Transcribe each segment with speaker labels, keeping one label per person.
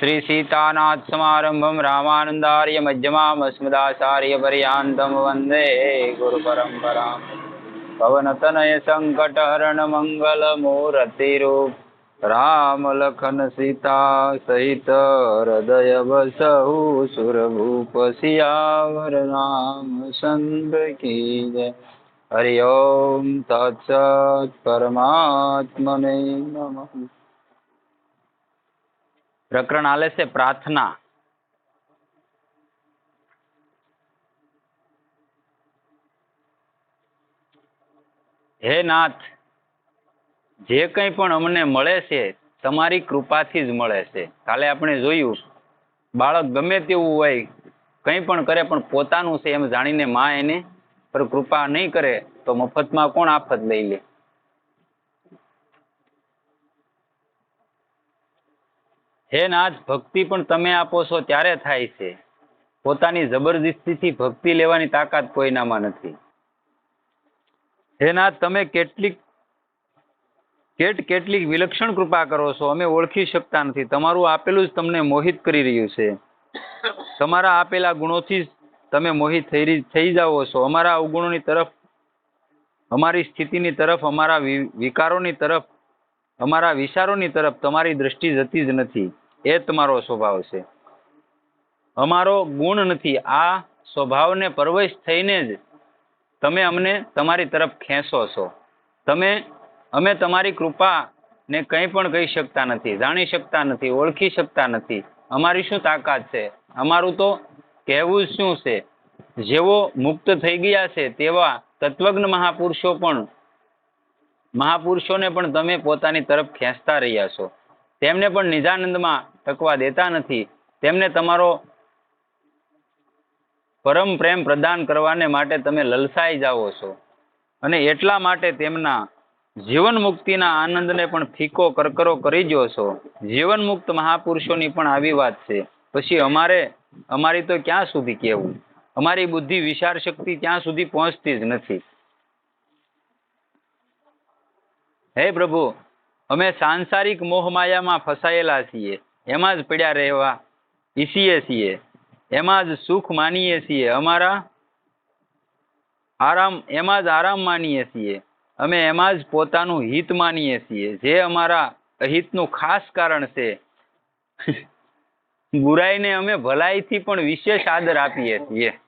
Speaker 1: શ્રી સીતાનાથ સમારંભમ રામાનંદાર્ય મધ્યમામ અસ્મદાચાર્ય પર્યાંતમ વંદે ગુરુ પરંપરા પવનતનય સંકટ હરણ મંગલ મૂર્તિ રૂપ રામ લખન સીતા સહિત હૃદય બસહુ સુરભૂપ સિયાવર રામ સંત કી જય હરિ ઓમ તત્સત પરમાત્મને નમઃ પ્રકરણ આલે છે પ્રાર્થના. હે નાથ, જે કંઈ પણ અમને મળે છે, તમારી કૃપાથી જ મળે છે. કાલે આપણે જોયું, બાળક ગમે તેવું હોય, કંઈ પણ કરે પણ પોતાનું છે એમ જાણીને મા એને પર કૃપા નહીં કરે, તો મફતમાં કોણ આફત લઈ લે? હે નાથ, ભક્તિ પણ તમે આપો છો ત્યારે થાય છે. પોતાની જબરદસ્તીથી ભક્તિ લેવાની તાકાત કોઈનામાં નથી. હે નાથ, તમે કેટલીક, કેટ કેટલીક વિલક્ષણ કૃપા કરો છો, અમે ઓળખી શકતા નથી. તમારું આપેલું જ તમને મોહિત કરી રહ્યું છે. તમારા આપેલા ગુણોથી તમે મોહિત થઈ થઈ જાઓ છો. અમારા અવગુણોની તરફ, અમારી સ્થિતિની તરફ, અમારા વિકારોની તરફ, અમારા વિચારોની તરફ તમારી દ્રષ્ટિ જતી જ નથી. એ તમારો સ્વભાવ છે. અમારો ગુણ નથી. આ સ્વભાવને પરવશ થઈને જ તમે અમને તમારી તરફ ખેંચો છો. તમે, અમે તમારી કૃપા કંઈ પણ કહી શકતા નથી, જાણી શકતા નથી, ઓળખી શકતા નથી. અમારી શું તાકાત છે? અમારું તો કહેવું શું છે? જેવો મુક્ત થઈ ગયા છે, તેવા તત્વજ્ઞ મહાપુરુષો પણ, મહાપુરુષોને પણ તમે પોતાની તરફ ખેંચતા રહ્યા છો. તેમને પણ નિજાનંદમાં ટકવા દેતા નથી. તેમને તમારો પરમ પ્રેમ પ્રદાન કરવાને માટે તમે લલસાઈ જાઓ છો. અને એટલા માટે તેમના જીવન મુક્તિના આનંદને પણ ફીકો કરકરો કરી દો છો. જીવન મુક્ત મહાપુરુષોની પણ આવી વાત છે. પછી અમારે, અમારી તો ક્યાં સુધી કહેવું? અમારી બુદ્ધિ વિચાર શક્તિ ત્યાં સુધી પહોંચતી જ નથી. હે પ્રભુ, અમે સાંસારિક મોહમાયામાં ફસાયેલા છીએ. એમાં જ પડ્યા રહેવા. ઈસીએ છીએ. એમાં જ સુખ માનીએ છીએ. અમારા આરામ, એમાં જ આરામ માનીએ છીએ. અમે એમાં જ પોતાનું હિત માનીએ છીએ. જે અમારા અહિતનું ખાસ કારણ છે. બુરાઈને અમે ભલાઈથી પણ વિશેષ આદર આપીએ છીએ.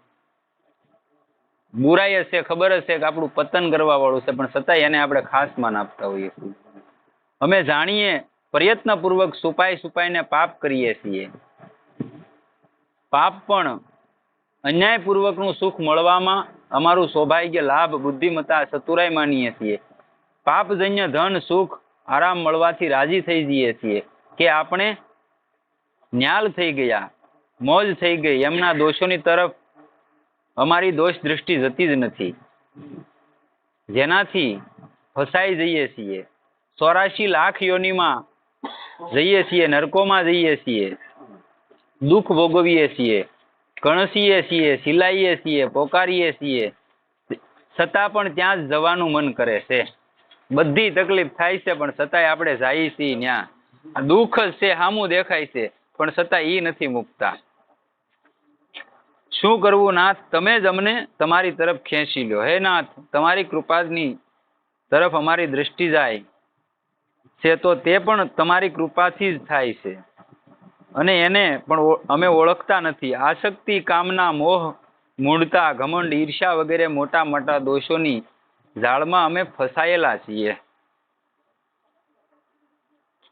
Speaker 1: બુરાઈ હશે ખબર હશે કે આપણું પતન કરવા વાળું છે, પણ છતાંય એને આપણે ખાસ માન આપતા હોઈએ છીએ. અમે જાણીએ પ્રયત્નપૂર્વક સુપાઈ સુપાઈને પાપ કરીએ છીએ. પાપ પણ અન્યાયપૂર્વકનું સુખ મળવામાં અમારું સૌભાગ્ય, લાભ, બુદ્ધિમત્તા ચતુરાઈ માનીએ છીએ. પાપજન્ય ધન, સુખ, આરામ મળવાથી રાજી થઈ જઈએ છીએ કે આપણે ન્યાલ થઈ ગયા, મોજ થઈ ગઈ. એમના દોષોની તરફ અમારી દોષ દૃષ્ટિ જતી જ નથી. જેનાથી ફસાઈ જઈએ છીએ. ચોરાશી લાખ યોનીમાં જઈએ છીએ, નરકોમાં જઈએ છીએ. દુઃખ ભોગવીએ છીએ, કણસીએ છીએ, સિલાઈએ છીએ, પોકારીએ છીએ. છતાં પણ ત્યાં જ જવાનું મન કરે છે. બધી તકલીફ થાય છે, પણ છતાંય આપણે જઈએ છીએ ત્યાં. દુઃખ જ છે સામું દેખાય છે, પણ છતાં એ નથી મૂકતા. શું કરવું નાથ? તમે જ અમને તમારી તરફ ખેંચી લો. હે નાથ, તમારી કૃપાની તરફ અમારી દ્રષ્ટિ જાય. છે, તો તે પણ તમારી કૃપાથી જ થાય છે. અને એને પણ અમે ઓળખતા નથી. આસક્તિ, કામના, મોહ, મૂળતા, ઘમંડ ઈર્ષા વગેરે મોટા મોટા દોષોની ઝાડમાં અમે ફસાયેલા છીએ.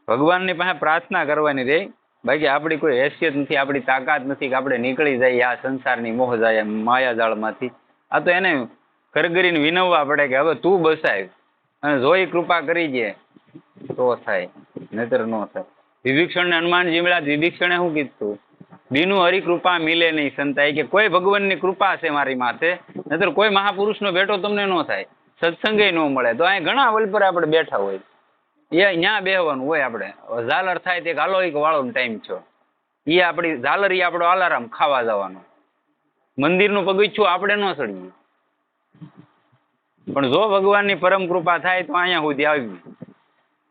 Speaker 1: ભગવાનની પાસે પ્રાર્થના કરવાની રે બાકી આપણી કોઈ હેસિયત નથી, આપણી તાકાત નથી કે આપણે નીકળી જઈએ આ સંસારની મોહ જાય માયા જાળમાંથી આ તો એને કરગરીને વિનવવા પડે કે હવે તું બસાય. અને જોઈ કૃપા કરી દે તો થાય નહીતર નો થાય. વિભીક્ષણ ને હનુમાન તો વિભીક્ષણે શું કીધું? બીનુ હરી મિલે નહીં સંતાય કે કોઈ ભગવાનની કૃપા છે મારી માથે, નહીતર કોઈ મહાપુરુષનો ભેટો તમને ન થાય, સત્સંગે ન મળે. તો અહીં ઘણા વલ પર આપણે બેઠા હોય. એ અહીંયા બેહવાનું હોય આપણે. ઝાલર થાય તે હાલો એક વાળો ટાઈમ છો. એ આપણી, ઝાલર ઈ આપણો અલારામ ખાવા જવાનો. મંદિરનું પગીચું આપણે ન ચડીએ પણ જો ભગવાનની પરમ કૃપા થાય તો અહીંયા સુધી આવી.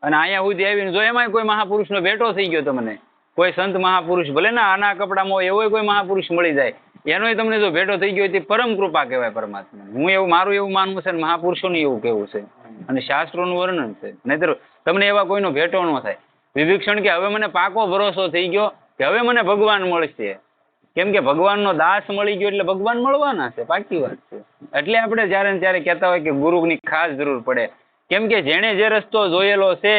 Speaker 1: અને અહીંયા સુધી આવીને જો એમાંય કોઈ મહાપુરુષનો ભેટો થઈ ગયો તમને, કોઈ સંત મહાપુરુષ, ભલે ને આના કપડામાં એવો કોઈ મહાપુરુષ મળી જાય, એનોય તમને જો ભેટો થઈ ગયો પરમ કૃપા કહેવાય પરમાત્મા હું એવું, મારું એવું માનવું છે મહાપુરુષોનું એવું કેવું છે. અને શાસ્ત્રોનું વર્ણન છે. નહીતર તમને એવા કોઈનો ભેટો ન થાય. વિભીક્ષણ કે હવે મને પાકો ભરોસો થઈ ગયો કે હવે મને ભગવાન મળશે. કેમ કે ભગવાનનો દાસ મળી ગયો એટલે ભગવાન મળવાના છે, પાકી વાત છે. એટલે આપણે જ્યારે ને ત્યારે કહેતા હોય કે ગુરુની ખાસ જરૂર પડે. કેમ કે જેણે જે રસ્તો જોયેલો છે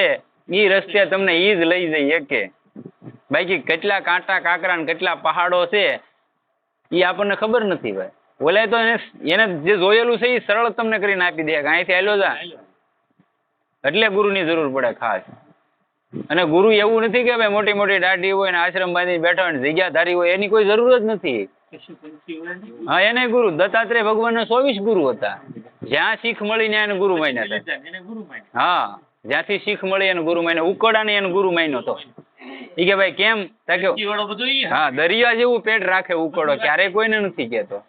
Speaker 1: એ રસ્તે તમને ઈ જ લઈ જઈ શકે બાકી કેટલા કાંટા કાંકરા કેટલા પહાડો છે એ આપણને ખબર નથી ભાઈ. ઓલે તો એને જે જોયેલું છે એ સરળ તમને કરીને આપી દે અહીંથી આવેલો જા. એટલે ગુરુની જરૂર પડે ખાસ. અને ગુરુ એવું નથી કે ભાઈ મોટી મોટી દાઢી હોય ને આશ્રમ બાંધી બેઠા ને જગ્યા ધારી હોય, એની કોઈ જરૂર જ નથી. હા, એને ગુરુ. દત્તાત્રેય ભગવાનના ચોવીસ ગુરુ હતા. જ્યાં શીખ મળી ને એને ગુરુ માન્યા હતા. હા, જ્યાંથી શીખ મળી એને ગુરુ માન્યા. ઉકડાને એને ગુરુ માન્યો હતો. ઈ કે ભાઈ, કેમ? હા, દરિયા જેવું પેટ રાખે ઉકળો ક્યારે કોઈને નથી કેતો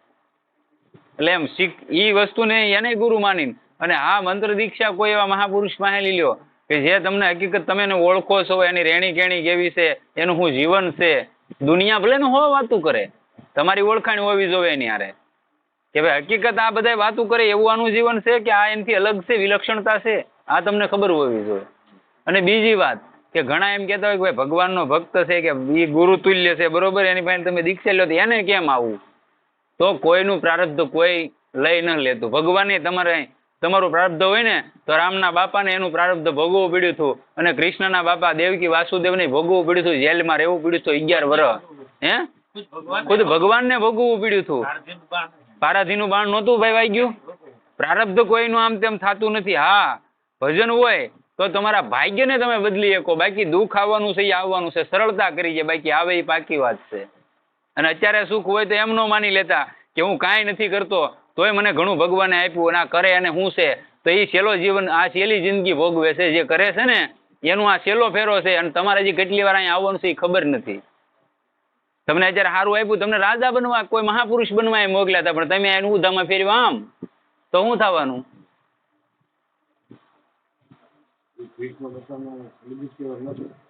Speaker 1: એટલે એમ શીખ, ઈ વસ્તુને એને ગુરુ માની અને આ મંત્ર દીક્ષા કોઈ એવા મહાપુરુષ પાસે લઈ લ્યો કે જે તમને હકીકત તમે એને ઓળખો છો, એની રેણી કેણી કેવી છે, એનું શું જીવન છે. દુનિયા ભલે ને હો વાતું કરે તમારી ઓળખાણ હોવી જોવે એની હારે. કે ભાઈ હકીકત આ બધા વાતું કરે એવું આનું જીવન છે કે આ એનાથી અલગ છે, વિલક્ષણતા છે? આ તમને ખબર હોવી જોઈએ. અને બીજી વાત, કે ઘણા એમ કહેતા હોય કે ભાઈ ભગવાનનો ભક્ત છે કે એ ગુરુ તુલ્ય છે, બરોબર? એની પાસે તમે દીક્ષા લો એને કેમ આવું? તો કોઈનું પ્રારબ્ધ કોઈ લઈ ન લેતું. ભગવાને તમારે તમારું પ્રારબ્ધ હોય ને, તો રામના બાપાને એનું પ્રારબ્ધ ભોગવવું પડ્યું હતું. અને કૃષ્ણના બાપા દેવકી વાસુદેવને ભોગવવું પડ્યું હતું, જેલમાં રહેવું પડ્યું હતું અગિયાર વર્ષ હે? ખુદ ભગવાનને ભોગવવું પડ્યું હતું. પારાધીનું બાણ નહોતું ભાઈ વાગ્યું. પ્રારબ્ધ કોઈનું આમ તેમ થતું નથી. હા ભજન હોય તો તમારા ભાગ્યને તમે બદલી શકો. બાકી દુઃખ આવવાનું છે એ આવવાનું છે. સરળતા કરી છે. બાકી આવે એ પાકી વાત છે. અને અત્યારે સુખ હોય તો એમ ન માની લેતા કે હું કાંઈ નથી કરતો તોય મને ઘણું ભગવાને આપ્યું અને આ કરે અને હું છે. તો એ છેલ્લો જીવન આ છેલ્લી જિંદગી ભોગવે છે. જે કરે છે ને એનું આ છેલ્લો ફેરો છે. અને તમારે હજી કેટલી વાર અહીંયા આવવાનું છે એ ખબર નથી. તમને અત્યારે સારું આપ્યું, તમને રાજા બનવા, કોઈ મહાપુરુષ બનવા એ મોકલ્યા હતા, પણ તમે એનું ઉધામાં ફેરવા આમ? તો શું થવાનું?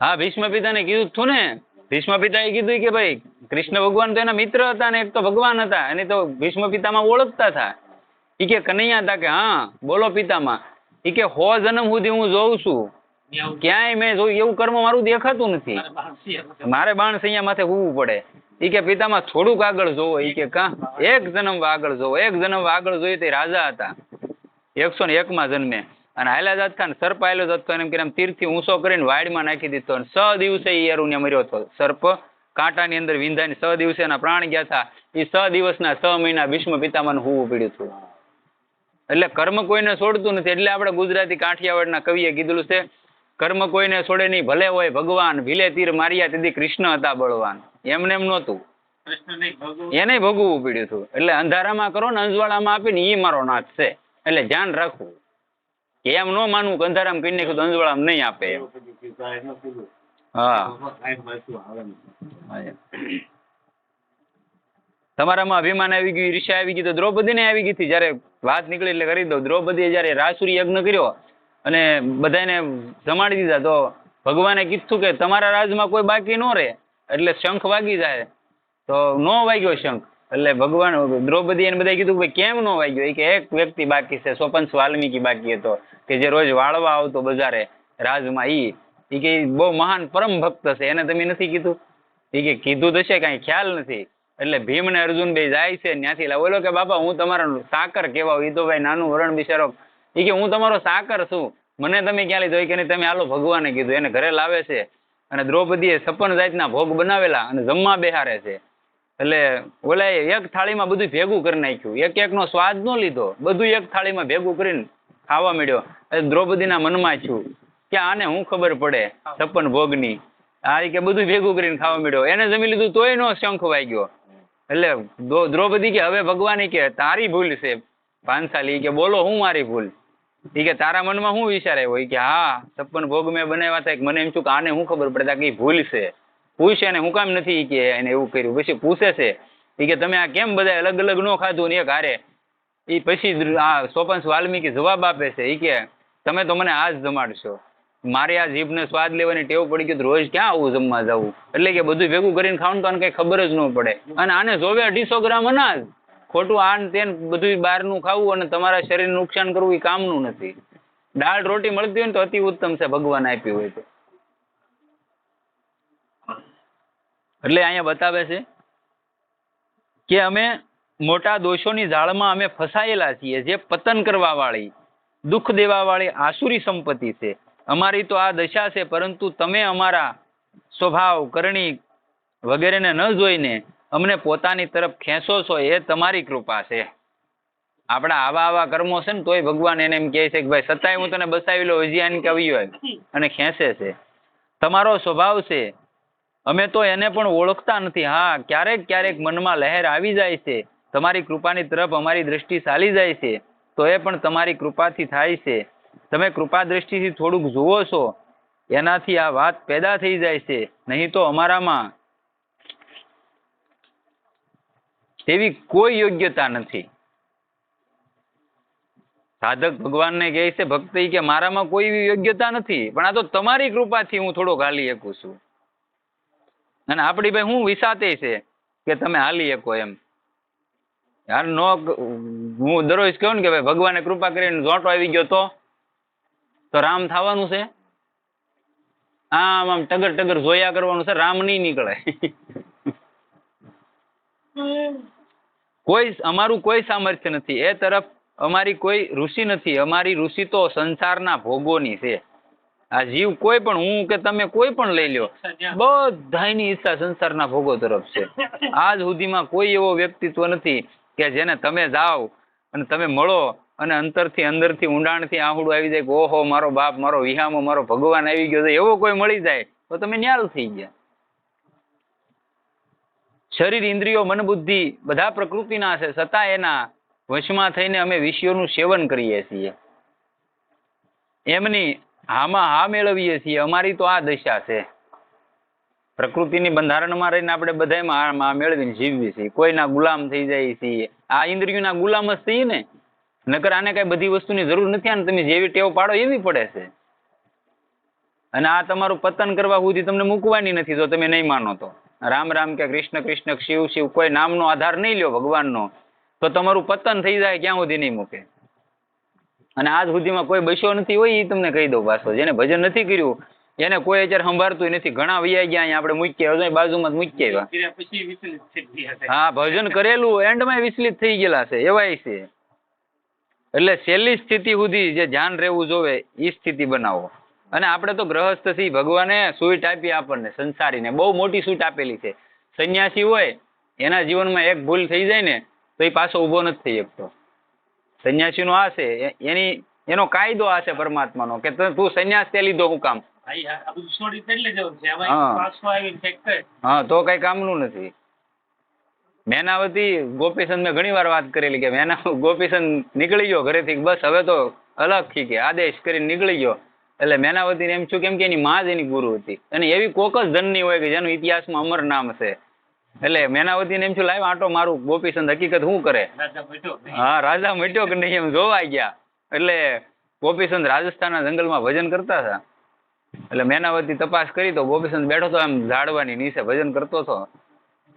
Speaker 1: હા ભીષ્મ પિતાને કીધું જ હતું ને. ભીષ્મ પિતાએ કીધું કે ભાઈ, કૃષ્ણ ભગવાન તો એના મિત્ર હતા ને એક તો ભગવાન હતા, એને તો ભીષ્મ પિતામાં ઓળખતા હતા. ઈ કે કનૈયા હતા કે, હા, બોલો પિતામાં. ઈ કે હો જન્મ સુધી હું જોઉં છું. ક્યાંય મેં જોયું એવું કર્મ મારું દેખાતું નથી. મારે બાણ સૈયા માથે હોવું પડે. ઈ કે પિતામાં થોડુંક આગળ જોવો ઈ કે કા? એક જન્મ આગળ જોવો એક જન્મ આગળ જોઈએ તે રાજા હતા. એકસો ને એકમાં જન્મે. અને હાયલા જાત ખાન સર્પ આયલો જતો એમ કરીને આમ તીરથી ઊંચો કરીને વાડમાં નાખી દીધો અને સ દિવસે ઈ યરુને મર્યો હતો. સર્પ કાંટાની અંદર વિંધાની સ દિવસે એના પ્રાણ ગયા હતા. એ સ દિવસના છ મહિના ભીષ્મ પિતામાં હોવું પડ્યું હતું. એટલે કર્મ કોઈને છોડતું નથી. એટલે આપણે ગુજરાતી કાઠિયાવાડના કવિએ કીધેલું છે કર્મ કોઈને છોડે નહીં, ભલે હોય ભગવાન, ભીલે તીર માર્યા તેથી કૃષ્ણ હતા બળવાન. એમને એમ નહોતું. એને ભોગવવું પડ્યું હતું. એટલે અંધારામાં કરો ને અંજવાળામાં આપીને એ મારો નાથ છે. એટલે ધ્યાન રાખવું. કે એમ ન માનવું કે અંધારામ કરી નાખ્યું અંજવાળામાં નહીં આપે એમ. હા. તમારામાં અભિમાન આવી ગયું ઈર્ષા આવી ગઈ, તો દ્રૌપદીને આવી ગઈ હતી. જયારે વાત નીકળી એટલે કરી દઉં. દ્રૌપદીએ જયારે રાસુરી યજ્ઞ કર્યો અને બધાને જમાડી દીધા. તો ભગવાને કીધું કે તમારા રાજમાં કોઈ બાકી ન રહે, એટલે શંખ વાગી જાય. તો નો વાગ્યો શંખ. એટલે ભગવાન દ્રૌપદી એને બધા કીધું કે કેમ નો વાગ્યો? એ કે એક વ્યક્તિ બાકી છે સોપંચ વાલ્મીકી બાકી હતો, કે જે રોજ વાળવા આવતો બજારે રાજમાં. ઈ એ કે બહુ મહાન પરમ ભક્ત છે, એને તમે નથી કીધું? ઈ કે કીધું તો છે, કાંઈ ખ્યાલ નથી. એટલે ભીમ ને અર્જુન બે જાય છે ત્યાંથી બોલો કે, બાપા, હું તમારો સાકર કેવા ઈ તો ભાઈ નાનું વરણ બિચારો ઈ કે હું તમારો સાકર છું. મને તમે ક્યાં લીધો કે તમે આલો ભગવાને કીધું, એને ઘરે લાવે છે. અને દ્રૌપદીએ છપ્પન જાતના ભોગ બનાવેલા અને જમવા બેહારે છે. એટલે ઓલા એક થાળીમાં બધું ભેગું કરી નાખ્યું. એક એકનો સ્વાદ નો લીધો. બધું એક થાળીમાં ભેગું કરીને ખાવા મળ્યો. દ્રૌપદીના મનમાં છું કે આને હું ખબર પડે છપ્પન ભોગની? આ કે બધું ભેગું કરીને ખાવા મળ્યો. એને જમી લીધું તોય નો શંખ વાગ્યો. એટલે દ્રૌપદી કે હવે ભગવાન કે તારી ભૂલ છે. પાંચાલી કે બોલો હું મારી ભૂલ? ઈ કે તારા મનમાં શું વિચાર આવ્યો? કે, હા છપ્પન ભોગ મેં બનાવ્યા હતા મને એમ છું કે આને શું ખબર પડે? કે ભૂલ છે. પૂછે ને હું કામ નથી? કે, એને એવું કર્યું. પછી પૂછે છે, ઈ કે તમે આ કેમ બધા અલગ અલગ નો ખાધું ને એક હારે? એ પછી આ સોપંશ વાલ્મીકી જવાબ આપે છે એ કે, તમે તો મને આજ જમાડશો. મારે આ જીભને સ્વાદ લેવાની ટેવ પડી ગયો રોજ ક્યાં આવું જમવા જવું? એટલે કે બધું ભેગું કરીને ખાવાનું તો કઈ ખબર જ ન પડે. અને આને જોવે અઢીસો ગ્રામ અનાજ. ખોટું આન તેન બધું બહારનું ખાવું અને તમારા શરીરને નુકસાન કરવું એ કામનું નથી. દાળ રોટી મળતી હોય ને તો અતિ ઉત્તમ છે, ભગવાન આપ્યું હોય તો. એટલે અહીંયા બતાવે છે કે અમે મોટા દોષોની જાળમાં અમે ફસાયેલા છીએ, જે પતન કરવા વાળી દુઃખ દેવા વાળી આસુરી સંપત્તિ છે. અમારી તો આ દશા છે, પરંતુ તમે અમારા સ્વભાવ, કરણી વગેરેને ન જોઈને અમને પોતાની તરફ ખેંચો છો એ તમારી કૃપા છે. આપણા આવા આવા કર્મો છે ને તોય ભગવાન એને એમ કહે છે કે ભાઈ સતાય હું તને બસાવી લો હજી આને હોય અને ખેંચે છે. તમારો સ્વભાવ છે. અમે તો એને પણ ઓળખતા નથી. હા, ક્યારેક ક્યારેક મનમાં લહેર આવી જાય છે. તમારી કૃપાની તરફ અમારી દ્રષ્ટિ ચાલી જાય છે. તો એ પણ તમારી કૃપાથી થાય છે. તમે કૃપા દ્રષ્ટિથી થોડુંક જુઓ છો. એનાથી આ વાત પેદા થઈ જાય છે. નહીં તો અમારામાં તેવી કોઈ યોગ્યતા નથી. સાધક ભગવાનને કહે છે, ભક્તિ કે મારામાં કોઈ એવી યોગ્યતા નથી, પણ આ તો તમારી કૃપાથી હું થોડોક હાલી શકું છું. અને આપણી ભાઈ હું વિસાતે છે કે તમે હાલી શકો એમ. યાર, નો હું દરરોજ કહું ને કે ભાઈ, ભગવાને કૃપા કરીને જોટો આવી ગયો તો? તો રામ થવાનું છે. આમ આમ ટગર ટગર જોયા કરવાનું છે, રામ નહીં નીકળે. કોઈ અમારું કોઈ સામર્થ્ય નથી. એ તરફ અમારી કોઈ ઋષિ નથી. અમારી ઋષિ તો સંસારના ભોગોની છે. આ જીવ કોઈ પણ હું કે તમે કોઈ પણ લઈ લ્યો બધાની ઈચ્છા સંસારના ભોગો તરફ છે. આજ સુધીમાં કોઈ એવો વ્યક્તિત્વ નથી કે જેને તમે જાઓ અને તમે મળો અને અંતરથી અંદરથી ઊંડાણથી આહુડું આવી જાય કે ઓહો મારો બાપ મારો વિહામો મારો ભગવાન આવી ગયો છે. એવો કોઈ મળી જાય તો તમે ન્યાલ થઈ ગયા. શરીર, ઇન્દ્રિયો મન બુદ્ધિ બધા પ્રકૃતિના છે. છતાં એના વશમાં થઈને અમે વિષયોનું સેવન કરીએ છીએ. એમની હામાં હા મેળવીએ છીએ. અમારી તો આ દશા છે. પ્રકૃતિની બંધારણમાં રહીને આપણે બધાયમાં હા મેળવીને જીવવી છીએ. કોઈના ગુલામ થઈ જાય છીએ. આ ઇન્દ્રિયોના ગુલામ જ છીએ ને. નકર આને કઈ બધી વસ્તુની જરૂર નથી આને તમે જેવી ટેવ પાડો એવી પડે છે. અને આ તમારું પતન કરવા સુધી તમને મૂકવાની નથી જો તમે નહીં માનો તો. રામ રામ કે કૃષ્ણ કૃષ્ણ, શિવ શિવ, કોઈ નામનો આધાર નહીં લ્યો ભગવાનનો, તો તમારું પતન થઈ જાય ક્યાં સુધી નહીં મૂકે. અને આજ સુધીમાં કોઈ બસ્યો નથી હોય એ તમને કહી દઉં પાછો, જેને ભજન નથી કર્યું, એને કોઈ અત્યારે સંભાળતું નથી. ઘણા વૈયા ગયા અહીંયા આપણે મૂકીએ, હજુ બાજુમાં મૂકી આવ્યા હા, ભજન કરેલું એન્ડમાં વિચલિત થઈ ગયેલા છે, એવાય છે. એટલે છેલ્લી સ્થિતિ સુધી જે ધ્યાન રહેવું જોવે એ સ્થિતિ બનાવો. અને આપણે તો ગ્રહસ્થથી ભગવાને સૂટ આપી આપણને સંસારીને. બહુ મોટી સૂટ આપેલી છે. સંન્યાસી હોય એના જીવનમાં એક ભૂલ થઈ જાય ને તો એ પાછો ઊભો નથી થઈ શકતો. સંન્યાસીનો આ છે એની એનો કાયદો આ છે પરમાત્માનો કે તું સંન્યાસ તે લીધો હું કામ. હા. તો કઈ કામનું નથી. મેનાવતી ગોપીચંદ મેં ઘણી વાર વાત કરેલી કે મેના ગોપીચંદ નીકળી ગયો ઘરેથી બસ હવે તો અલગથી કે આદેશ કરીને નીકળી ગયો. એટલે મેનાવતીને એમ છું કેમ કે એની માં જ એની ગુરુ હતી. અને એવી કોક જ ધનની હોય કે જેનું ઇતિહાસમાં અમર નામ છે. એટલે મેનાવતીને એમ છું લાઈવ આટો મારું ગોપીચંદ હકીકત શું કરે? હા રાજા મટ્યો કે નહીં એમ જોવા ગયા. એટલે ગોપીચંદ રાજસ્થાનના જંગલમાં ભજન કરતા હતા. એટલે મેનાવતી તપાસ કરી તો ગોપીચંદ બેઠો તો આમ ઝાડવાની નીચે ભજન કરતો હતો.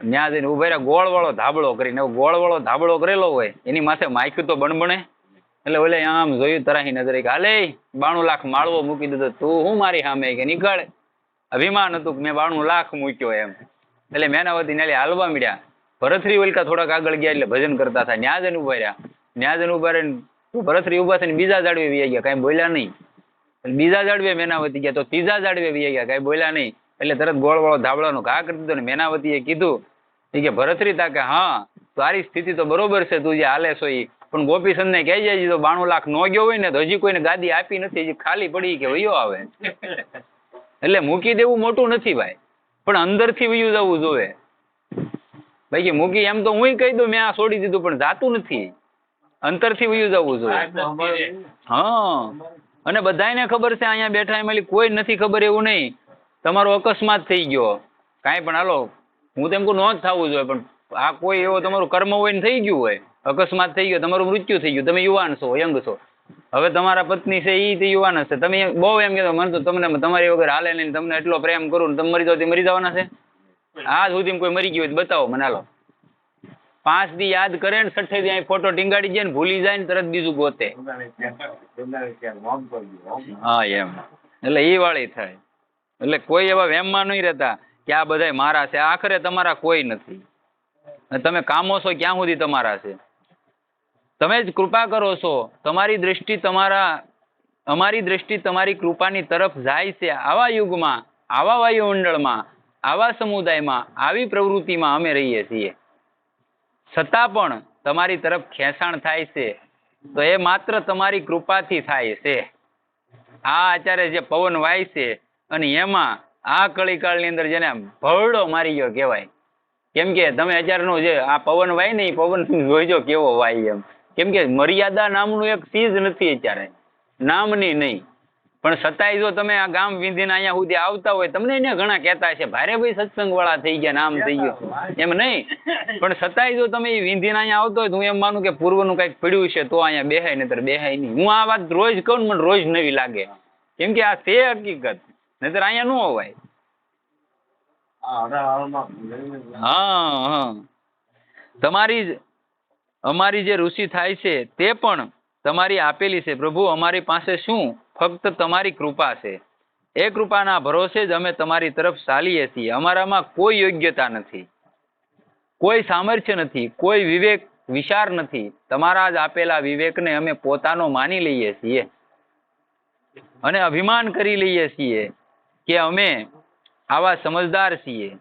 Speaker 1: ત્યાં જઈને ઊભા રહ્યા ગોળ વાળો ધાબળો કરીને ગોળવાળો ગોળ વાળો ધાબળો કરેલો હોય એની માથે માખ્યું તો બણબણે એટલે ઓલે આમ જોયું તરાહી નજરે કે, હાલે, બાણું લાખ માળવો મૂકી દીધો. તું હું મારી સામે કે નીકળ? અભિમાન હતું કે મેં બાણું લાખ મૂક્યો એમ. એટલે મેનાવતી ને હાલવા મળ્યા ભરતરી ઓલકા થોડાક આગળ ગયા એટલે ભજન કરતા હતા ન્યા જઈને ઊભા રહ્યા. ન્યા જઈને ઊભા રહીને તું ભરતરી ઊભા થઈને બીજા જાડવે વી ગયા. કાંઈ બોલ્યા નહીં. બીજા જાડવે મેનાવતી ગયા તો ત્રીજા જાડવે વી ગયા. કાંઈ બોલ્યા નહીં. એટલે તરત ગોળ વાળો ધાબળાનો ઘા કરી દીધો ને મેનાવતીએ કીધું. કે ભરતરી તા કે હા, તારી સ્થિતિ તો બરોબર છે. તું જે હાલે છો ઈ પણ ગોપીચંદને કહી જાય તો બાણું લાખ નો ગયો હોય ને તો હજી કોઈને ગાદી આપી નથી હજી ખાલી પડી કે વયો આવે. એટલે મૂકી દેવું મોટું નથી ભાઈ. પણ અંદરથી વયું જવું જોવે ભાઈ કે મૂકી એમ તો હું કહી દઉં મેં આ છોડી દીધું પણ જાતું નથી. અંતરથી વયું જવું જોઈએ. હા. અને બધાને ખબર છે અહીંયા બેઠા એમાં કોઈ નથી ખબર એવું નહીં. તમારો અકસ્માત થઈ ગયો. કાંઈ પણ હાલો હું તેમ કહું નો જ થવું જોઈએ પણ આ કોઈ એવો તમારું કર્મ હોય ને થઈ ગયું હોય. અકસ્માત થઈ ગયો, તમારું મૃત્યુ થઈ ગયું, તમે યુવાન છો, યંગ છો. હવે તમારા પત્ની છે એ તે યુવાન હશે તમે બહુ એમ કહેતો, મને તો તમને તમારી વગર હાલે નહીં, તમને એટલો પ્રેમ કરું તમે મરી જાવ મરી જવાના છે? આજ સુધી કોઈ મરી ગયું હોય બતાવો મને, હાલો. પાંચ દી યાદ કરે ને, છઠ્ઠે દી ફોટો ટીંગાડી જાય ને, ભૂલી જાય ને, તરત બીજું ગોતે. હા, એમ. એટલે એ વાળી થાય. એટલે કોઈ એવા વેમમાં નહીં રહેતા કે આ બધાય મારા છે. આખરે તમારા કોઈ નથી. તમે કામો છો ક્યાં સુધી તમારા છે? તમે જ કૃપા કરો છો. તમારી દ્રષ્ટિ તમારા, અમારી દ્રષ્ટિ તમારી કૃપાની તરફ જાય છે. આવા યુગમાં, આવા વાયુમંડળમાં, આવા સમુદાયમાં, આવી પ્રવૃત્તિમાં અમે રહીએ છીએ. છતાં પણ તમારી તરફ ખેંચાણ થાય છે. તો એ માત્ર તમારી કૃપાથી થાય છે. આ આચાર્ય જે પવન વાય છે અને એમાં આ કળીકાળની અંદર જેને ભરડો મારી ગયો કહેવાય. કેમ કે તમે અત્યારનું જે આ પવન વાય ને એ પવન જોઈજો કેવો વાય એમ. કેમ કે મર્યાદા નામનું એક ચીજ નથી અત્યારે. નામની નહીં. પણ છતાંય જો તમે આ ગામ વિંધીને અહીંયા સુધી આવતા હોય તમને એને ઘણા કહેતા છે ભારે ભાઈ સત્સંગ વાળા થઈ ગયા નામ થઈ ગયું. એમ નહીં. પણ છતાંય જો તમે એ વિંધીને અહીંયા આવતો હોય તો હું એમ માનું કે પૂર્વનું કંઈક પડ્યું છે તો અહીંયા બેહાય નહીતર બેહાય નહીં. હું આ વાત રોજ કહું ને મને રોજ નવી લાગે. કેમ કે આ છે હકીકત. નહીતર અહીંયા ન હોવાય હા હા તમારી અમારી જે ઋષિ થાય છે, તે પણ તમારી આપેલી છે. પ્રભુ, અમારી પાસે શું? ફક્ત તમારી કૃપા છે. એ કૃપાના ભરોસે જ અમે તમારી તરફ ચાલીએ છીએ. અમારામાં કોઈ યોગ્યતા નથી. કોઈ સામર્થ્ય નથી. કોઈ વિવેક, વિચાર નથી. તમારા જ આપેલા વિવેકને અમે પોતાનો માની લઈએ છીએ. અને અભિમાન કરી લઈએ છીએ કે અમે આવા સમજદાર છીએ.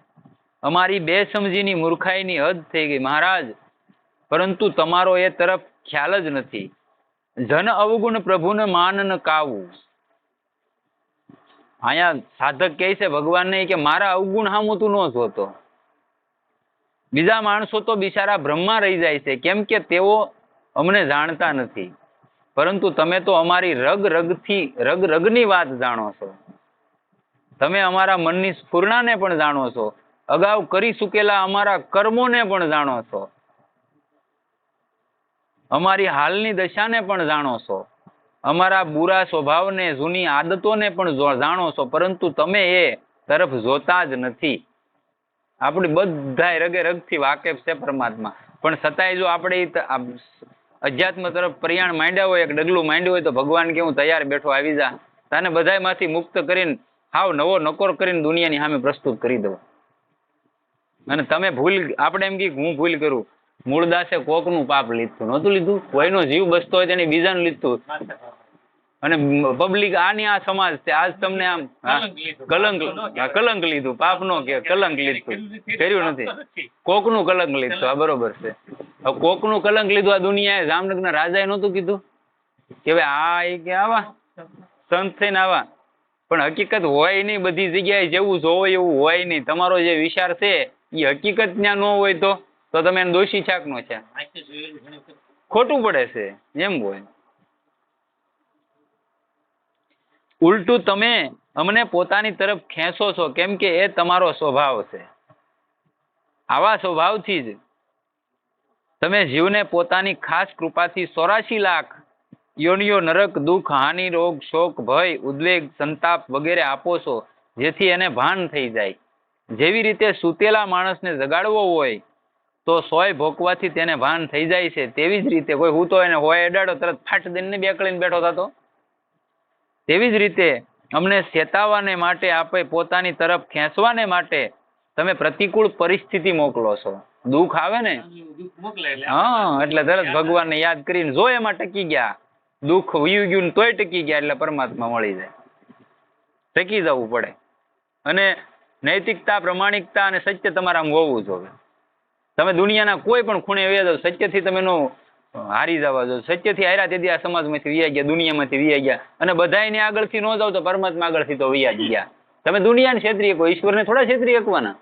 Speaker 1: અમારી બે સમજીની મૂર્ખાઈની હદ થઈ ગઈ. મહારાજ પરંતુ તમારો એ તરફ ખ્યાલ જ નથી. જન અવગુણ પ્રભુને માન ન કાવું. અહીંયા સાધક કહે છે ભગવાનને કે મારા અવગુણ હામું તું ન જોતો. બીજા માણસો તો બિચારા બ્રહ્મા રહી જાય છે, કેમ કે તેઓ અમને જાણતા નથી. પરંતુ તમે તો અમારી રગ રગથી, રગ રગની વાત જાણો છો. તમે અમારા મનની સ્ફૂર્ણાને પણ જાણો છો. અગાઉ કરી ચૂકેલા અમારા કર્મોને પણ જાણો છો. અમારી હાલની દશાને પણ જાણો છો. અમારા બુરા સ્વભાવને, જૂની આદતોને પણ જાણો છો, પરંતુ તમે એ તરફ જોતા જ નથી. આપણે બધા રગે રગથી વાકેફ છે પરમાત્મા. પણ છતાંય જો આપણે અધ્યાત્મ તરફ પ્રયાણ માંડ્યા હોય, એક ડગલું માંડ્યું હોય, તો ભગવાન કે હું તૈયાર બેઠો આવી જા. તને બધામાંથી મુક્ત કરીને, હાવ નવો નકોર કરીને દુનિયાની સામે પ્રસ્તુત કરી દઉં. અને તમે ભૂલ, આપણે એમ કે હું ભૂલ કરું. મૂળદાસે કોકનું પાપ લીધું નહોતું લીધું. કોઈનો જીવ બસતો હોય તેને બીજાને લીધું. અને પબ્લિક આની આ સમાજ છે. આજ તમને આમ
Speaker 2: કલંક.
Speaker 1: કલંક લીધું. પાપ નો કે, કલંક લીધું. કર્યું નથી. કોકનું કલંક લીધું. આ બરોબર છે. હવે કોકનું કલંક લીધું આ દુનિયાએ? જામનગરના રાજાએ નહોતું કીધું? કે ભાઈ, આ એ કે આવા? સંત થઈને આવા? પણ હકીકત હોય નહીં બધી જગ્યાએ. જેવું જોવો એવું હોય નહીં. તમારો જે વિચાર છે, એ હકીકત ત્યાં ન હોય તો? તો તમે એને દોષી છે.
Speaker 2: જોયેલું ઘણી વખત
Speaker 1: ખોટું પડે છે એમ હોય. ઉલટું તમે અમને પોતાની તરફ ખેંચો છો કેમ કે એ તમારો સ્વભાવ છે. આવા સ્વભાવથી જ તમે જીવને પોતાની ખાસ કૃપાથી ચોરાશી લાખ યોનિયો નરક દુઃખ હાનિ રોગ શોક ભય ઉદ્વેગ સંતાપ વગેરે આપો છો જેથી એને ભાન થઈ જાય. જેવી રીતે સૂતેલા માણસને જગાડવો હોય તો સોય ભોકવાથી તેને ભાન થઈ જાય છે. તેવી જ રીતે કોઈ હું તો એને હોય અડાડો, તરત ફાટ દઈને બેકળીને બેઠો થતો. તેવી જ રીતે અમને ચેતાવવાને માટે, આપે પોતાની તરફ ખેંચવાને માટે તમે પ્રતિકૂળ પરિસ્થિતિ મોકલો છો. દુઃખ આવે ને? હા, એટલે તરત ભગવાનને યાદ કરીને જો એમાં ટકી ગયા, દુઃખ વયું ગયું તોય ટકી ગયા, એટલે પરમાત્મા મળી જાય. ટકી જવું પડે. અને નૈતિકતા, પ્રમાણિકતા અને સત્ય તમારામાં હોવું જોઈએ તમે દુનિયાના કોઈ પણ ખૂણે વ્યા જાઓ, સત્યથી તમે નો હારી જવા જો સત્યથી હાર્યા તેથી આ સમાજમાંથી વિયા ગયા, દુનિયામાંથી વિયા ગયા. અને બધાને આગળથી ન જાવ તો પરમાત્મા આગળથી તો વિયા જ ગયા. તમે દુનિયાને છેતરી શકો ઈશ્વરને થોડા છેતરી શકવાના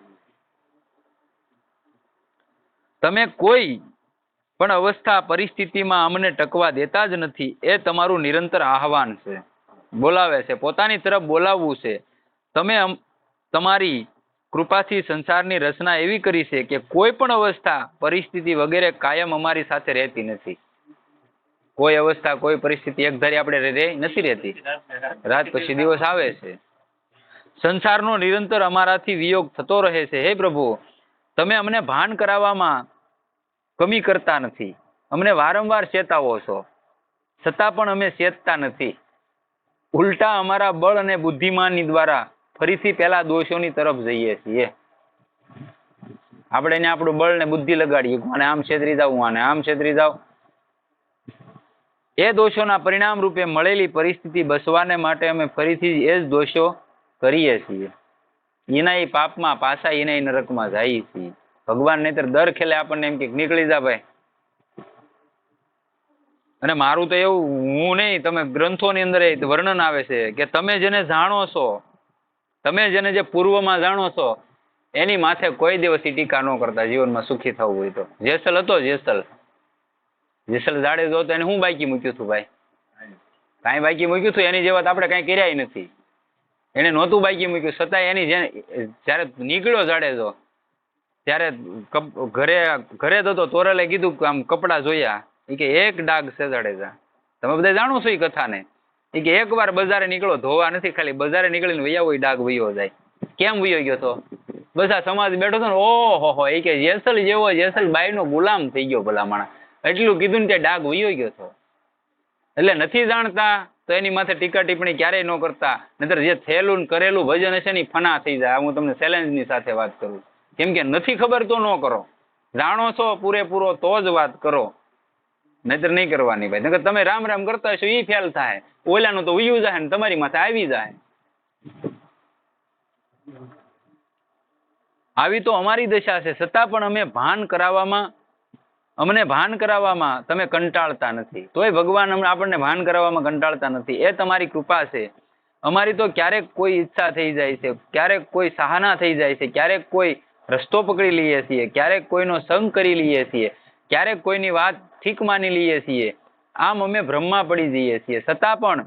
Speaker 1: તમે કોઈ પણ અવસ્થા, પરિસ્થિતિમાં અમને ટકવા દેતા જ નથી, એ તમારું નિરંતર આહવાન છે. બોલાવે છે. પોતાની તરફ બોલાવવું છે. તમે તમારી કૃપાથી સંસારની રચના એવી કરી છે કે કોઈ પણ અવસ્થા, પરિસ્થિતિ વગેરે કાયમ અમારી સાથે રહેતી નથી. કોઈ અવસ્થા, કોઈ પરિસ્થિતિ એક ધારી આપણે નથી રહેતી. રાત પછી દિવસ આવે છે. સંસારનો નિરંતર અમારાથી વિયોગ થતો રહે છે. હે પ્રભુ, તમે અમને ભાન કરાવવામાં કમી કરતા નથી. અમને વારંવાર ચેતાવો છો. છતાં પણ અમે ચેતતા નથી. ઉલટા અમારા બળ અને બુદ્ધિમાની દ્વારા ફરીથી પેલા દોષોની તરફ જઈએ છીએ. આપણે આપણું બળ ને બુદ્ધિ લગાડીએ. આને આમ છેતરી જાવ આને આમ છેતરી જાવ. એ દોષોના પરિણામ રૂપે મળેલી પરિસ્થિતિ બસવાને માટે અમે ફરીથી એ જ દોષો કરીએ છીએ. એના એ પાપમાં પાછા એના એ નરકમાં જઈએ છીએ. ભગવાન નહીતર દર ખેલે આપણને એમ કે નીકળી જા ભાઈ. અને મારું તો એવું હું નહીં, તમે ગ્રંથોની અંદર વર્ણન આવે છે કે તમે જેને જાણો છો તમે જેને જે પૂર્વમાં જાણો છો, એની માથે કોઈ દિવસ ટીકા ન કરતા, જીવનમાં સુખી થવું હોય તો. જેસલ હતો, જેસલ. જેસલ જાડે જો એને હું બાકી મૂક્યું હતું ભાઈ? કાંઈ બાકી મૂક્યું હતું એની જેવા વાત આપણે કાંઈ કર્યાય નથી. એને નહોતું બાકી મૂક્યું. છતાંય એની જે જ્યારે નીકળ્યો જાડેજો, ત્યારે ઘરે ઘરે જ હતો, તોરલે કીધું કે આમ કપડાં જોયા. એ કે, એક ડાઘ છે જાડેજા. તમે બધા જાણો છો એ કથાને? એ કે એક વાર બજારે નીકળો, ધોવા નથી ખાલી, બજારે નીકળીને વૈયા હોય, ડાઘ વયો જાય. કેમ વયો ગયો તો? બધા સમાજ બેઠો હતો ને, ઓહો હો, એ કે જેસલ જેવો, જેસલ બાઈનો ગુલામ થઈ ગયો ભલા માણસ. એટલું કીધું ને ત્યાં ડાઘ વયો ગયો તો. એટલે નથી જાણતા, તો એની માથે ટીકા ટિપ્પણી ક્યારેય ન કરતા. નહીતર જે થયેલું ને કરેલું ભજન હશે ને ફના થઈ જાય. હું તમને ચેલેન્જની સાથે વાત કરું કેમ કે નથી ખબર તો ન કરો. જાણો છો પૂરેપૂરો તો જ વાત કરો. નહીતર નહીં કરવાની ભાઈ. નકર તમે રામ રામ કરતા હશો એ ફેલ થાય. ઓલાનું તો ઉયું જાય ને તમારી માથે આવી જાય. આવી તો અમારી દશા છે. છતાં પણ અમે ભાન કરાવવામાં, અમને ભાન કરાવવામાં તમે કંટાળતા નથી. તોય ભગવાન આપણને ભાન કરાવવામાં કંટાળતા નથી. એ તમારી કૃપા છે. અમારી તો ક્યારેક કોઈ ઈચ્છા થઈ જાય છે, ક્યારેક કોઈ સહાના થઈ જાય છે, ક્યારેક કોઈ રસ્તો પકડી લઈએ છીએ, ક્યારેક કોઈનો સંગ કરી લઈએ છીએ. ક્યારેક કોઈની વાત ઠીક માની લઈએ છીએ. આમ અમે ભ્રમમાં પડી જઈએ છીએ. છતાં પણ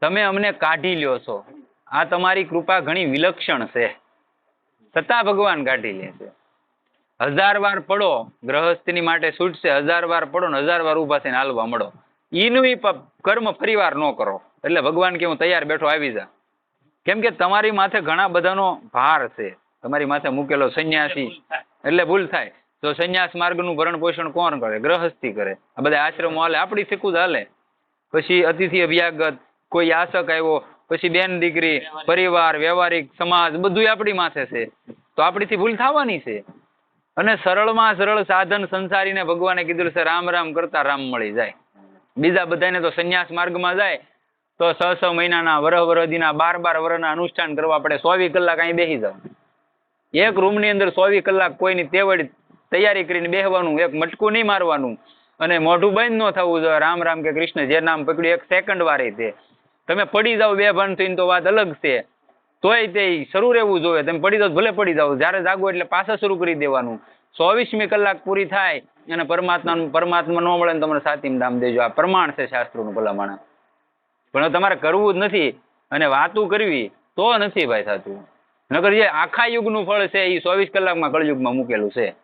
Speaker 1: તમે અમને કાઢી લ્યો છો. આ તમારી કૃપા ઘણી વિલક્ષણ છે. છતાં ભગવાન કાઢી લે છે. હજાર વાર પડો, ગ્રહસ્થની માટે છૂટશે. હજાર વાર પડો ને હજાર વાર ઊભા થઈને હાલવા મળો. પ- કર્મ ફરીવાર ન કરો. એટલે ભગવાન કે હું તૈયાર બેઠો આવી જા. કેમ કે તમારી માથે ઘણા બધાનો ભાર છે. તમારી માથે મૂકેલો સંન્યાસી. એટલે ભૂલ થાય. તો સંન્યાસ માર્ગનું ભરણ પોષણ કોણ કરે? ગ્રહસ્થી કરે. આ બધા આશ્રમો હાલે, આપણી શીખવું હાલે. પછી અતિથિ અભ્યાગત, કોઈ યાચક આવ્યો, પછી બેન દીકરી, પરિવાર, વ્યવહારિક, સમાજ બધું આપણી માથે છે. તો આપણીથી ભૂલ થવાની છે. અને સરળમાં સરળ સાધન સંસારીને ભગવાને કીધું છે, રામ રામ કરતા રામ મળી જાય. બીજા બધાને તો સંન્યાસ માર્ગમાં જાય. તો છ છ મહિનાના વરહ વરદીના બાર બાર વર્ષના અનુષ્ઠાન કરવા પડે સોવી કલાક અહીં બેસી જાવ એક રૂમની અંદર સોવી કલાક કોઈની તેવડ તૈયારી કરીને બેહવાનું, એક મટકું નહીં મારવાનું. અને મોઢું બંધ ન થવું જોઈએ. રામ રામ કે કૃષ્ણ, જે નામ પકડ્યું, એક સેકન્ડ વારે તે તમે પડી જાવ બે ભાન થઈને તો વાત અલગ છે. તોય તે શરૂ રહેવું જોઈએ. તમે પડી જાઓ ભલે પડી જાવ જ્યારે જાગો એટલે પાછા શરૂ કરી દેવાનું. ચોવીસમી કલાક પૂરી થાય અને પરમાત્માનું પરમાત્મા ન મળે ને તમારે સાતીમ દામ દેજો. આ પ્રમાણ છે શાસ્ત્રોનું ભલામણ. પણ તમારે કરવું જ નથી. અને વાતું કરવી તો નથી ભાઈ થતું નકર જે આખા યુગનું ફળ છે, એ ચોવીસ કલાકમાં કળયુગમાં મૂકેલું છે.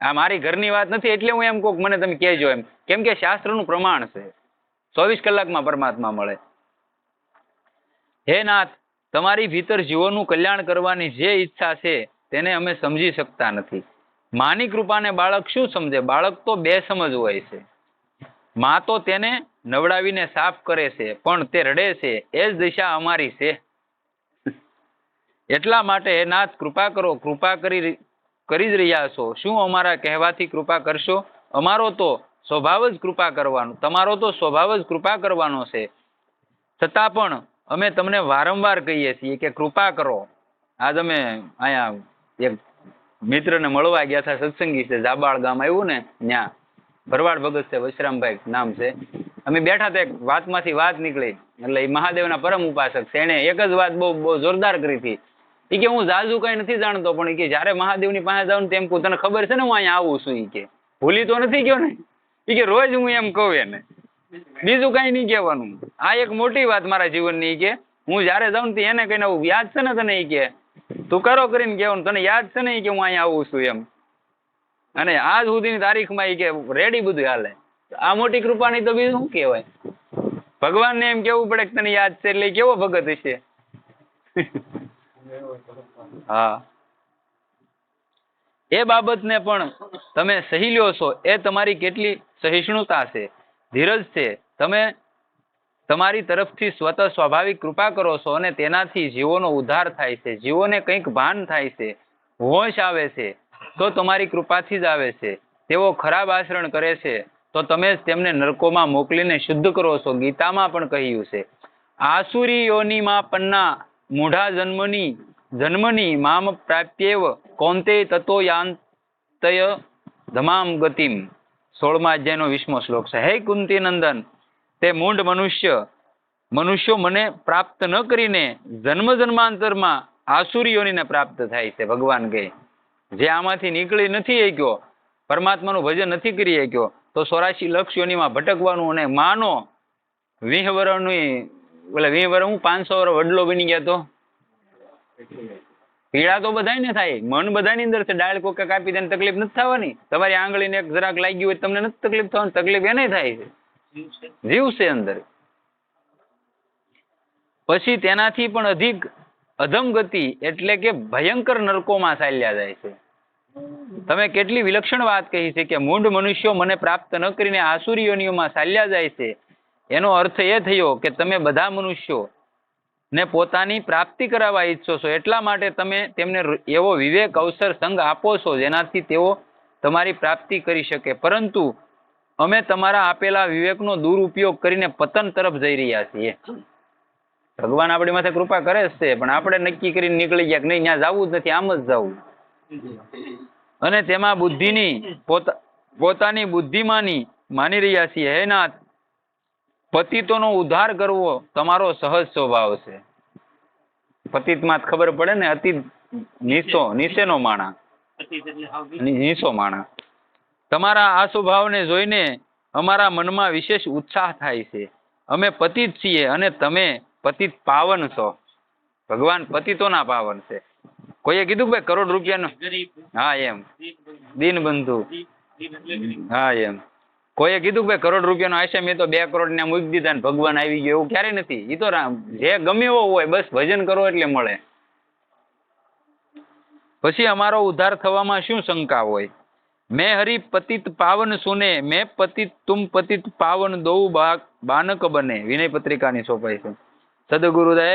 Speaker 1: આ મારી ઘરની વાત નથી, એટલે હું એમ કહું મને તમે કહેજો એમ. કેમ કે શાસ્ત્રનું પ્રમાણ છે. ચોવીસ કલાકમાં પરમાત્મા મળે. હે નાથ, તમારી ભીતર જીવોનું કલ્યાણ કરવાની જે ઈચ્છા છે, તેને અમે સમજી શકતા નથી. માની કૃપાને બાળક શું સમજે? બાળક તો બે સમજ હોય છે. માં તો તેને નવડાવીને સાફ કરે છે, પણ તે રડે છે. એ જ દિશા અમારી છે. એટલા માટે હે નાથ, કૃપા કરો, કૃપા કરી કરી જ રહ્યા છો. શું અમારા કહેવાથી કૃપા કરશો? અમારો તો સ્વભાવ જ કૃપા કરવાનો. તમારો તો સ્વભાવ જ કૃપા કરવાનો છે. છતાં પણ અમે તમને વારંવાર કહીએ છીએ કે કૃપા કરો. આજ અમે અહીંયા એક મિત્રને મળવા ગયા હતા, સત્સંગી છે જાબાળ ગામ આવ્યું ને ત્યાં. ભરવાડ ભગત છે, વશરામભાઈ નામ છે. અમે બેઠા હતા વાતમાંથી વાત નીકળી. એટલે એ મહાદેવના પરમ ઉપાસક છે. એણે એક જ વાત બહુ બહુ જોરદાર કરી હતી. એ કે હું જાજુ કઈ નથી જાણતો, પણ કે જ્યારે મહાદેવની પાસે જાઉં તેમ કહું, તને ખબર છે ને હું અહીંયા આવું છું એ કે. ભૂલી તો નથી ગયો ને? એ કે રોજ હું એમ કહું એને. બીજું કઈ નહીં કહેવાનું. આ એક મોટી વાત મારા જીવનની કે હું જ્યારે જાઉં તે એને કહીને આવું, યાદ છે ને તને એ કે. તું કરો કરીને કહેવાનું, તને યાદ છે ને કે, હું અહીંયા આવું છું, એમ. અને આજ સુધીની તારીખમાં એ કે રેડી બધું હાલે. આ મોટી કૃપાની તો બીજું શું કહેવાય? ભગવાનને એમ કેવું પડે કે તને યાદ છે એટલે કેવો ભગત હશે? હા. એ બાબતને પણ તમે સહી લ્યો છો. એ તમારી કેટલી સહિષ્ણુતા છે, ધીરજ છે. તમે તમારી તરફથી સ્વતઃ સ્વાભાવિક કૃપા કરો છો અને તેનાથી જીવોનો ઉદ્ધાર થાય છે. જીવોને કંઈક ભાન થાય છે હોશ આવે છે, તો તમારી કૃપાથી જ આવે છે. તેઓ ખરાબ આચરણ કરે છે, તો તમે જ તેમને નરકોમાં મોકલીને શુદ્ધ કરો છો. ગીતામાં પણ કહ્યું છે આસુરી યોનિમાં પન્ના મૂઢા જન્મની જન્મની મામ પ્રાપ્યેવ કોંતે તતો યાંતય ધમામ ગતિમ. સોળમા અધ્યાયનો વીસમો શ્લોક છે. હે કુંતી નંદન તે મૂંઢ મનુષ્ય, મનુષ્યો મને પ્રાપ્ત ન કરીને જન્મ જન્માંતરમાં આસુરીઓને પ્રાપ્ત થાય છે, ભગવાન કહે. જે આમાંથી નીકળી નથી શક્યો, પરમાત્માનું ભજન નથી કરી શક્યો, તો સોરાશી લક્ષ્યોનીમાં ભટકવાનું અને માનો વીહ વર્ષની એટલે વીહ વર્ષ હું પાંચસો વર્ષ વડલો બની ગયા તો? પીડા તો બધાયને થાય. મન બધાની અંદર છે. ડાળ કોકે કાપી દે તકલીફ નથી થવાની. તમારી આંગળીને એક જરાક લાગી હોય તમને નથી તકલીફ થવાની. તકલીફ એને થાય છે. જીવ અંદર. પછી તેનાથી પણ અધિક અધમ ગતિ એટલે કે ભયંકર નરકોમાં ચાલ્યા જાય છે. તમે કેટલી વિલક્ષણ વાત કહી છે કે મૂંઢ મનુષ્યો મને પ્રાપ્ત ન કરીને આસુરી યોનિઓમાં ચાલ્યા જાય છે. એનો અર્થ એ થયો કે તમે બધા મનુષ્યો ને પોતાની પ્રાપ્તિ કરાવવા ઈચ્છો છો, એટલા માટે તમે તેમને એવો વિવેક, અવસર સંઘ આપો છો, જેનાથી તેઓ તમારી પ્રાપ્તિ કરી શકે. પરંતુ અમે તમારા આપેલા વિવેકનો દુરુપયોગ કરીને પતન તરફ જઈ રહ્યા છીએ. ભગવાન આપણી માથે કૃપા કરે છે, પણ આપણે નક્કી કરીને નીકળી ગયા કે નહીં, ત્યાં જવું જ નથી, આમ જ જવું. અને તેમાં બુદ્ધિની, પોતા, પોતાની બુદ્ધિમાની માની રહ્યા છીએ. હે નાથ પતિતોનો ઉદ્ધાર કરવો તમારો સહજ સ્વભાવ છે. પતિતમાં ખબર પડે ને અતિ નીચો નીચેનો માણા નીચો માણા તમારા આ સ્વભાવને જોઈને અમારા મનમાં વિશેષ ઉત્સાહ થાય છે. અમે પતિત છીએ અને તમે પતિત પાવન છો. ભગવાન પતિતોના પાવન છે. કોઈએ કીધું કે ભાઈ કરોડ રૂપિયાનો? હા એમ. દીનબંધુ. હા એમ. કોઈએ કીધું કે કરોડ રૂપિયાનો આશે મેં તો બે કરોડ ને મૂકી દીધા ને ભગવાન આવી ગયો, એવું ક્યારે નથી. એ તો જે ગમે એવો હોય, બસ ભજન કરો એટલે મળે. પછી અમારો ઉદ્ધાર થવામાં શું શંકા હોય? મેં હરી પતિત પાવન સુને, મેં પતિત તુમ પતિત પાવન દો બાનક બને, વિનય પત્રિકાની સોંપાઈ છે. સદગુરુદય.